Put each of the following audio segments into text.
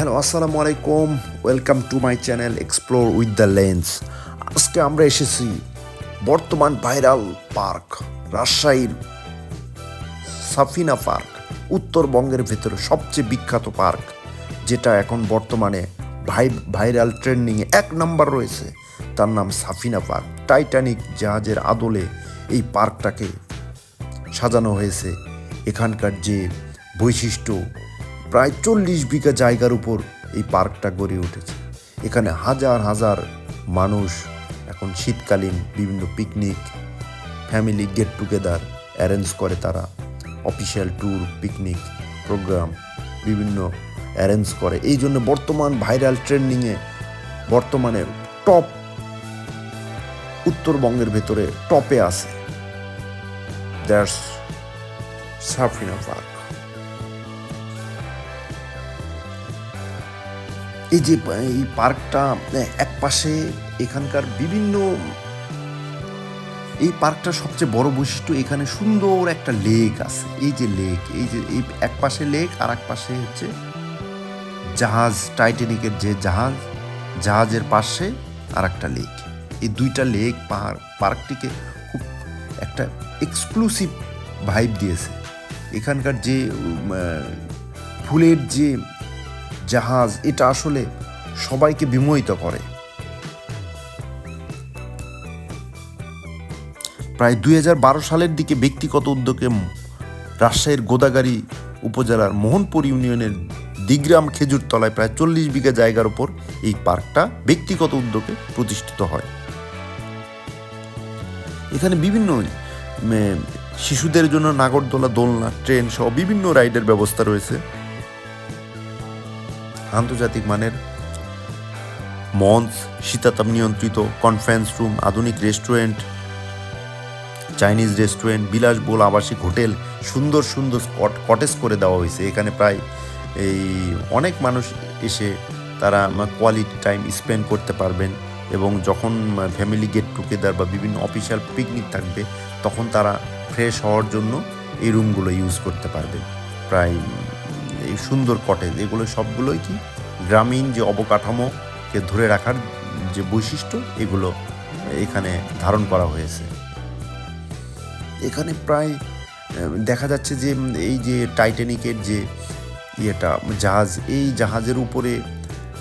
Hello, আসসালামু আলাইকুম। Welcome to my channel explore with the lens আজকে আমরা এসেছি বর্তমান ভাইরাল পার্ক, রাজশাহীর সাফিনা পার্ক, উত্তরবঙ্গের ভেতরে সবচেয়ে বিখ্যাত পার্ক, যেটা এখন বর্তমানে ভাই ভাইরাল ট্রেন্ডিংয়ে এক নাম্বার রয়েছে। তার নাম সাফিনা পার্ক। টাইটানিক জাহাজের আদলে এই পার্কটাকে সাজানো হয়েছে। এখানকার যে বৈশিষ্ট্য প্রায় চল্লিশ বিঘা জায়গার উপর এই পার্কটা গড়ে উঠেছে। এখানে হাজার হাজার মানুষ এখন শীতকালীন বিভিন্ন picnic family get together arrange করে তারা অফিসিয়াল ট্যুর পিকনিক প্রোগ্রাম বিভিন্ন অ্যারেঞ্জ করে। এই জন্য বর্তমান ভাইরাল ট্রেন্ডিংয়ে বর্তমানে টপ উত্তরবঙ্গের ভেতরে টপে আছে। দ্যাটস সাফিনা পার্ক এই যে, এই পার্কটা এক পাশে এখানকার বিভিন্ন, এই পার্কটার সবচেয়ে বড় বৈশিষ্ট্য, এখানে সুন্দর একটা লেক আছে। এই যে লেক, এই যে, এই এক পাশে লেক আর এক পাশে হচ্ছে জাহাজ, টাইটানিকের যে জাহাজ, জাহাজের পাশে আর একটা লেক। এই দুইটা লেক পাহাড়, পার্কটিকে খুব একটা এক্সক্লুসিভ ভাইব দিয়েছে। এখানকার যে ফুলের যে জাহাজ, এটা আসলে সবাইকে বিমোহিত করে। প্রায় দুই হাজার বারো সালের দিকে ব্যক্তিগত উদ্যোগে রাজশাহীর গোদাগাড়ি উপজেলার মোহনপুর ইউনিয়নের দিগ্রাম খেজুর তলায় প্রায় চল্লিশ বিঘা জায়গার উপর এই পার্কটা ব্যক্তিগত উদ্যোগে প্রতিষ্ঠিত হয়। এখানে বিভিন্ন শিশুদের জন্য নাগরদোলা, দোলনা, ট্রেন সহ বিভিন্ন রাইডের ব্যবস্থা রয়েছে। আন্তর্জাতিক মানের মঞ্চ, শীতাতাপ নিয়ন্ত্রিত কনফারেন্স রুম আধুনিক রেস্টুরেন্ট চাইনিজ রেস্টুরেন্ট বিলাসবহুল আবাসিক হোটেল, সুন্দর সুন্দর স্পট কটেজ করে দেওয়া হয়েছে। এখানে প্রায় এই অনেক মানুষ এসে তারা কোয়ালিটি টাইম স্পেন্ড করতে পারবেন এবং যখন ফ্যামিলি গেট টুগেদার বা বিভিন্ন অফিসিয়াল পিকনিক থাকবে, তখন তারা ফ্রেশ হওয়ার জন্য এই রুমগুলো ইউজ করতে পারবেন। প্রায় এই সুন্দর কটেজ এগুলো সবগুলোই কি গ্রামীণ যে অবকাঠামোকে ধরে রাখার যে বৈশিষ্ট্য, এগুলো এখানে ধারণ করা হয়েছে। এখানে প্রায় দেখা যাচ্ছে যে এই যে টাইটানিকের যে ইয়েটা, জাহাজ, এই জাহাজের উপরে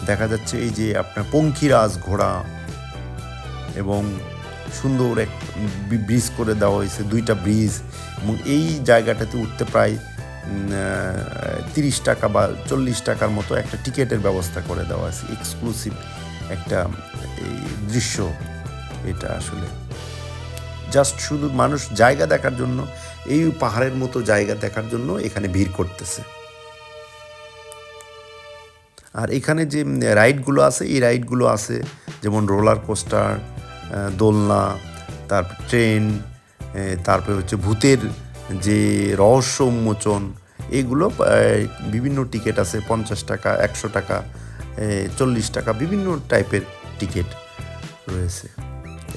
দেখা যাচ্ছে এই যে আপনার পঙ্খিরাজ ঘোড়া এবং সুন্দর এক ব্রিজ করে দেওয়া হয়েছে, দুইটা ব্রিজ এবং এই জায়গাটাতে উঠতে প্রায় তিরিশ টাকা বা চল্লিশ টাকার মতো একটা টিকিটের ব্যবস্থা করে দেওয়া আছে এক্সক্লুসিভ একটা এই দৃশ্য এটা আসলে। জাস্ট শুধু মানুষ জায়গা দেখার জন্য, এই পাহাড়ের মতো জায়গা দেখার জন্য এখানে ভিড় করতেছে। আর এখানে যে রাইডগুলো আছে, এই রাইডগুলো আছে, যেমন রোলার কোস্টার দোলনা, তারপর ট্রেন তারপরে হচ্ছে ভূতের যে রহস্য উন্মোচন এগুলো বিভিন্ন টিকিট আছে, পঞ্চাশ টাকা, একশো টাকা চল্লিশ টাকা, বিভিন্ন টাইপের টিকিট রয়েছে।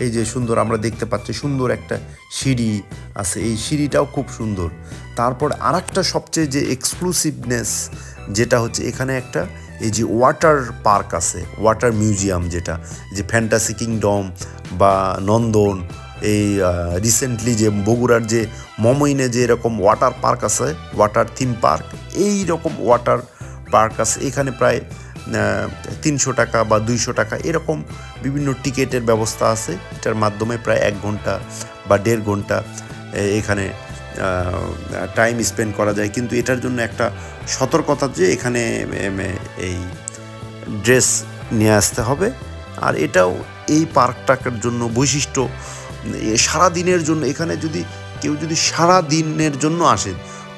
এই যে সুন্দর, আমরা দেখতে পাচ্ছি সুন্দর একটা সিঁড়ি আছে। এই সিঁড়িটাও খুব সুন্দর। তারপর আর একটা সবচেয়ে যে এক্সক্লুসিভনেস যেটা হচ্ছে, এখানে একটা এই যে ওয়াটার পার্ক আছে ওয়াটার মিউজিয়াম যেটা যে ফ্যান্টাসি কিংডম বা নন্দন, এই রিসেন্টলি যে বগুড়ার যে মমইনে যে এরকম ওয়াটার পার্ক আছে ওয়াটার থিম পার্ক এই রকম ওয়াটার পার্ক আছে। এখানে প্রায় তিনশো টাকা বা দুইশো টাকা এরকম বিভিন্ন টিকিটের ব্যবস্থা আছে। এটার মাধ্যমে প্রায় এক ঘণ্টা বা দেড় ঘণ্টা এখানে টাইম স্পেন্ড করা যায়। কিন্তু এটার জন্য একটা সতর্কতা যে এখানে এই ড্রেস নিয়ে আসতে হবে। আর এটাও এই পার্কটার জন্য বৈশিষ্ট্য সারা দিনের জন্য এখানে যদি কেউ যদি সারা দিনের জন্য আসে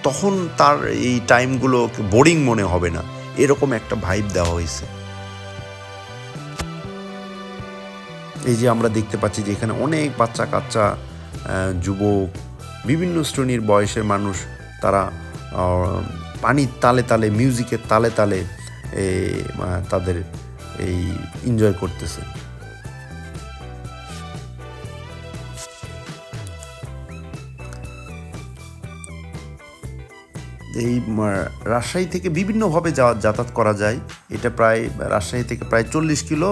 তখন তার এই টাইমগুলো বোরিং মনে হবে না। এরকম একটা ভাইব দেওয়া হয়েছে। এই যে আমরা দেখতে পাচ্ছি যে এখানে অনেক বাচ্চা কাচ্চা যুবক, বিভিন্ন শ্রেণির বয়সের মানুষ, তারা পানির তালে তালে, মিউজিকের তালে তালে তাদের এই এনজয় করতেছে। এই রাজশাহী থেকে বিভিন্নভাবে যাওয়া, যাতায়াত করা যায়। এটা প্রায়, রাজশাহী থেকে প্রায় চল্লিশ কিলো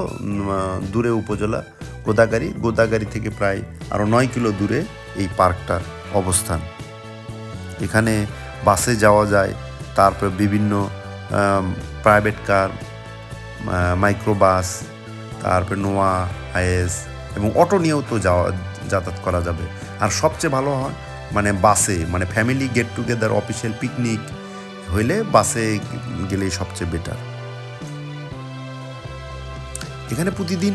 দূরে উপজেলা গোদাগাড়ি গোদাগাড়ি থেকে প্রায় আরও নয় কিলো দূরে এই পার্কটার অবস্থান। এখানে বাসে যাওয়া যায়, তারপর বিভিন্ন প্রাইভেট কার মাইক্রো বাস তারপরে নোয়া আইএস এবং অটো নিয়েও তো যাওয়া, যাতায়াত করা যাবে। আর সবচেয়ে ভালো হয় মানে বাসে মানে family get together official picnic হইলে বাসে গেলে সবচেয়ে বেটার এখানে প্রতিদিন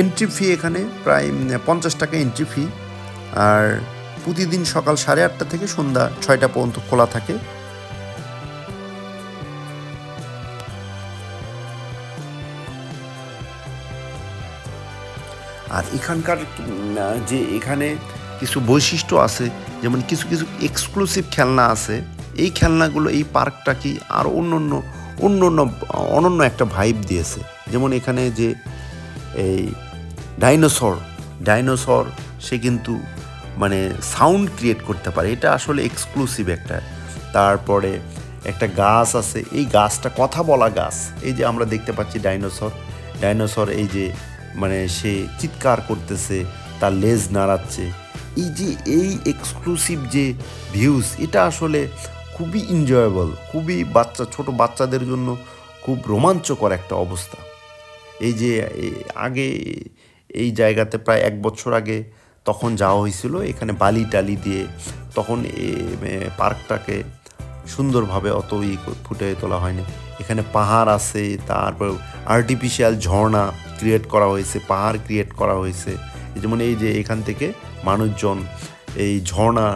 এন্ট্রি ফি এখানে প্রায় পঞ্চাশ টাকা এন্ট্রি ফি আর প্রতিদিন সকাল সাড়ে আটটা থেকে সন্ধ্যা ছয়টা পর্যন্ত খোলা থাকে। আর এখানকার যে এখানে কিছু বৈশিষ্ট্য আছে, যেমন কিছু কিছু এক্সক্লুসিভ খেলনা আছে। এই খেলনাগুলো, এই পার্কটা কি আর অন্য অন্য অন্য অন্য অনন্য একটা ভাইব দিয়েছে। যেমন এখানে যে এই ডাইনোসর ডাইনোসর সে কিন্তু মানে সাউন্ড ক্রিয়েট করতে পারে। এটা আসলে এক্সক্লুসিভ একটা। তারপরে একটা গাছ আছে। এই গাছটা কথা বলা গাছ। এই যে আমরা দেখতে পাচ্ছি ডাইনোসর ডাইনোসর এই যে মানে সে চিৎকার করতেছে, তার লেজ নাড়াচ্ছে। এই যে এই এক্সক্লুসিভ যে ভিউজ এটা আসলে খুবই এনজয়েবল খুবই বাচ্চা, ছোট বাচ্চাদের জন্য খুব রোমাঞ্চকর একটা অবস্থা। এই যে আগে এই জায়গাতে প্রায় এক বছর আগে তখন যাওয়া হয়েছিল, এখানে বালি টালি দিয়ে তখন পার্কটাকে সুন্দরভাবে অত ই ফুটে তোলা হয়নি। এখানে পাহাড় আছে, তারপর আর্টিফিশিয়াল ঝর্ণা ক্রিয়েট করা হয়েছে, পাহাড় ক্রিয়েট করা হয়েছে। যেমন এই যে এখান থেকে মানুষজন এই ঝর্ণা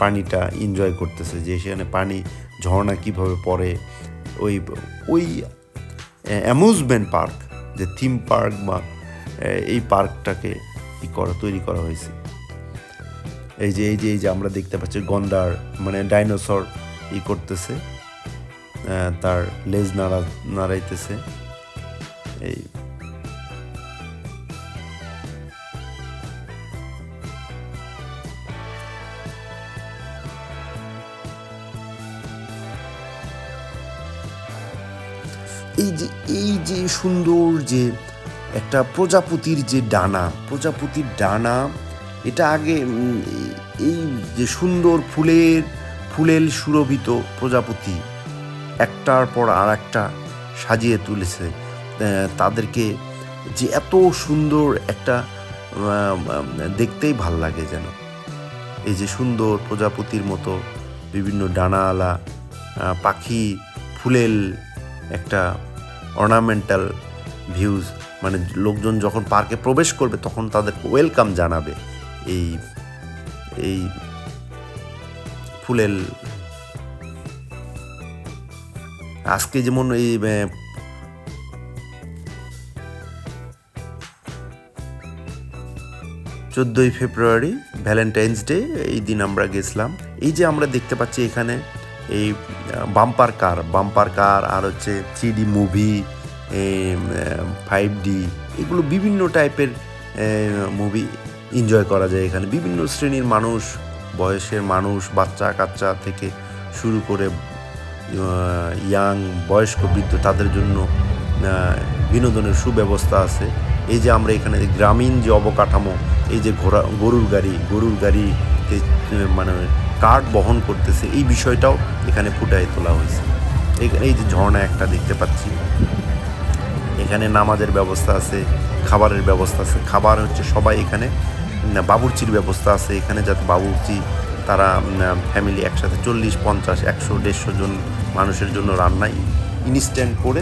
পানিটা এনজয় করতেছে যে সেখানে পানি, ঝর্ণা কীভাবে পড়ে। ওই ওই অ্যামিউজমেন্ট পার্ক যে থিম পার্ক বা এই পার্কটাকে ই করা, তৈরি করা হয়েছে। এই যে এই যে এই যে আমরা দেখতে পাচ্ছি গন্ডার মানে ডাইনোসর ই করতেছে তার লেজ নাড়া, নাড়াইতেছে। এই এই যে সুন্দর যে একটা প্রজাপতির যে ডানা, প্রজাপতির ডানা, এটা আগে এই যে সুন্দর ফুলের, ফুলেল সুরভিত প্রজাপতি একটার পর আর একটা সাজিয়ে তুলেছে। তাদেরকে যে এত সুন্দর একটা দেখতেই ভালো লাগে যেন। এই যে সুন্দর প্রজাপতির মতো বিভিন্ন ডানাওয়ালা পাখি, ফুলেল একটা অর্নামেন্টাল ভিউজ মানে লোকজন যখন পার্কে প্রবেশ করবে, তখন তাদেরকে ওয়েলকাম জানাবে এই এই ফুলের। আজকে যেমন এই চোদ্দোই ফেব্রুয়ারি ভ্যালেন্টাইন্স ডে এই দিন আমরা গেছিলাম। এই যে আমরা দেখতে পাচ্ছি এখানে এই বাম্পার কার বাম্পার কার আর হচ্ছে three D movie five D এগুলো বিভিন্ন টাইপের মুভি এনজয় করা যায় এখানে। বিভিন্ন শ্রেণির মানুষ, বয়সের মানুষ, বাচ্চা কাচ্চা থেকে শুরু করে ইয়াং বয়স্ক বৃদ্ধ, তাদের জন্য বিনোদনের সুব্যবস্থা আছে। এই যে আমরা এখানে গ্রামীণ যে অবকাঠামো, এই যে ঘোড়া, গরুর গাড়ি, গরুর গাড়িতে মানে কার্ড বহন করতেছে, এই বিষয়টাও এখানে ফুটায় তোলা হয়েছে। এই- এই যে ঝর্ণা একটা দেখতে পাচ্ছি। এখানে নামাজের ব্যবস্থা আছে, খাবারের ব্যবস্থা আছে। খাবার হচ্ছে সবাই এখানে বাবুর্চির ব্যবস্থা আছে এখানে, যাতে বাবুর্চি তারা ফ্যামিলি একসাথে চল্লিশ, পঞ্চাশ, একশো, দেড়শো জন মানুষের জন্য রান্নাই ইনস্ট্যান্ট করে